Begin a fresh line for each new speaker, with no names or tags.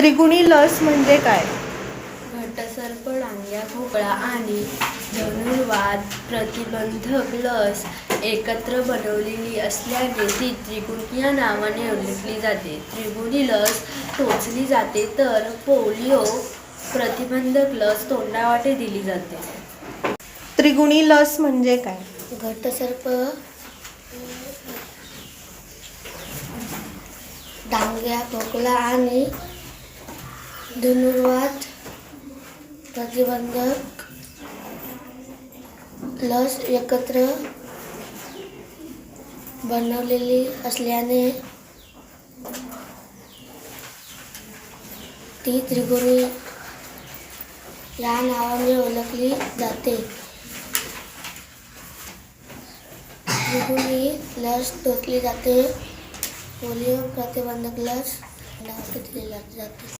त्रिगुणी लस म्हणजे काय?
घटसर्प डांग्या खोकळा आणि धनुर्वाद प्रतिबंधक लस एकत्र बनवलेली असल्याने ती त्रिगुणी या नावाने ओळखली जाते. त्रिगुणी लस टोचली जाते तर पोलिओ प्रतिबंधक लस तोंडावाटे दिली जाते.
त्रिगुणी लस म्हणजे काय?
घटसर्प डांग्या खोकला आणि धनुर्वाद प्रतिबंधक लस एकत्र बनवलेली असल्याने ती त्रिगुणी या नावाने ओळखली जाते. त्रिगुणी लस टोचली जाते. पोलिओ प्रतिबंधक लस नाव दिली जाते.